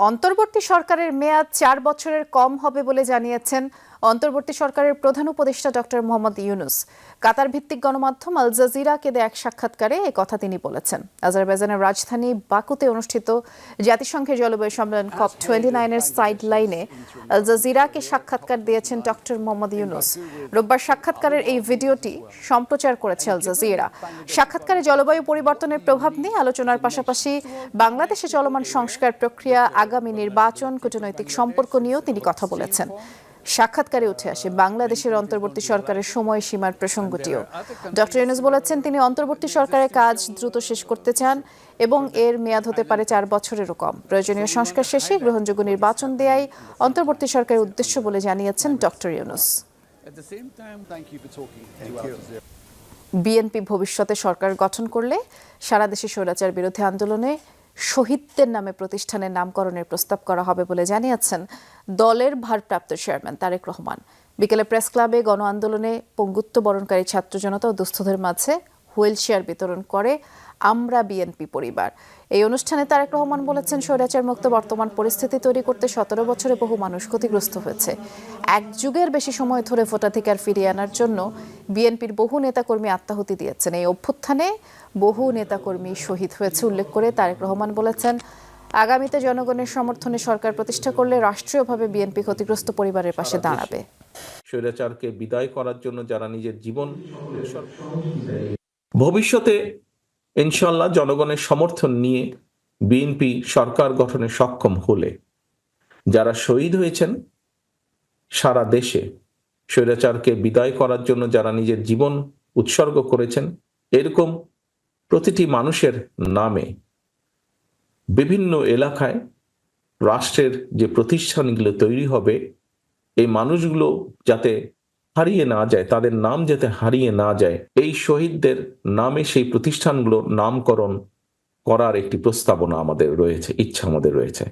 অন্তর্বর্তী সরকারের মেয়াদ চার বছরের কম হবে বলে জানিয়েছেন অন্তর্বর্তী সরকারের প্রধান উপদেষ্টা ডক্টর মোহাম্মদ ইউনুস। কাতার ভিত্তিক গণমাধ্যম আল জাজিরাকে দেয়া এক সাক্ষাৎকারে এই কথা তিনি বলেছেন। আজারবাইজানের রাজধানী বাকুতে অনুষ্ঠিত জাতিসংঘের জলবায়ু সম্মেলন কপ টোয়েন্টি নাইনের সাইড লাইনে আল জাজিরাকে সাক্ষাৎকার দিয়েছেন ডক্টর মোহাম্মদ ইউনুস। রোববার সাক্ষাৎকারের এই ভিডিওটি সম্প্রচার করেছে আল জাজিরা। সাক্ষাৎকারে জলবায়ু পরিবর্তনের প্রভাব নিয়ে আলোচনার পাশাপাশি বাংলাদেশে চলমান সংস্কার প্রক্রিয়া, আগামী নির্বাচন, কূটনৈতিক সম্পর্ক নিয়েও তিনি কথা বলেছেন। সাক্ষাৎকারে উঠে আসে বাংলাদেশের অন্তর্বর্তী সরকারের সময়সীমার প্রসঙ্গটিও ডক্টর ইউনুস বলেছেন, তিনি অন্তর্বর্তী সরকারের কাজ দ্রুত শেষ করতে চান এবং এর মেয়াদ হতে পারে চার বছরেরও কম প্রয়োজনীয় সংস্কার শেষে গ্রহণযোগ্য নির্বাচন দেয়াই অন্তর্বর্তী সরকারের উদ্দেশ্য বলে জানিয়েছেন ডক্টর ইউনুস. বিএনপি ভবিষ্যতে সরকার গঠন করলে সারা দেশে স্বৈরাচার বিরোধী আন্দোলনে শহীদদের নামে প্রতিষ্ঠানের নামকরণের প্রস্তাব করা হবে বলে জানিয়েছেন দলের ভারপ্রাপ্ত চেয়ারম্যান তারেক রহমান। বিকেলে প্রেস ক্লাবে গণ আন্দোলনে পঙ্গুত্ব বরণকারী ছাত্র জনতা ও দুস্থদের মাঝে হুইল চেয়ার বিতরণ করে আমরা বিএনপি পরিবার। এই অনুষ্ঠানে তারেক রহমান বলেছেন, স্বৈরাচার মুক্ত বর্তমান পরিস্থিতি তৈরি করতে সতেরো বছরে বহু মানুষ ক্ষতিগ্রস্ত হয়েছে। এক যুগের বেশি সময় ধরে ভোটাধিকার ফিরিয়ে আনার জন্য বিএনপির বহু নেতাকর্মী আত্মাহুতি দিয়েছেন। এই অভ্যুত্থানে বহু নেতাকর্মী শহীদ হয়েছে উল্লেখ করে তারেক রহমান বলেছেন, আগামীতে জনগণের সমর্থনে সরকার প্রতিষ্ঠা করলে রাষ্ট্রীয়ভাবে বিএনপি ক্ষতিগ্রস্ত পরিবারের পাশে দাঁড়াবে। স্বৈরাচারকে বিদায় করার জন্য যারা নিজের জীবন ভবিষ্যতে ইনশাল্লাহ জনগণের সমর্থন নিয়ে বিএনপি সরকার গঠনে সক্ষম হলে যারা শহীদ হয়েছেন সারা দেশে স্বৈরাচারকে বিদায় করার জন্য যারা নিজের জীবন উৎসর্গ করেছেন, এরকম প্রতিটি মানুষের নামে বিভিন্ন এলাকায় রাষ্ট্রের যে প্রতিষ্ঠানগুলো তৈরি হবে, এই মানুষগুলো যাতে হারিয়ে না যায়, তাদের নাম যাতে হারিয়ে না যায়, এই শহীদদের নামে সেই প্রতিষ্ঠানগুলোর নামকরণ করার একটি প্রস্তাবনা আমাদের রয়েছে, ইচ্ছা আমাদের রয়েছে।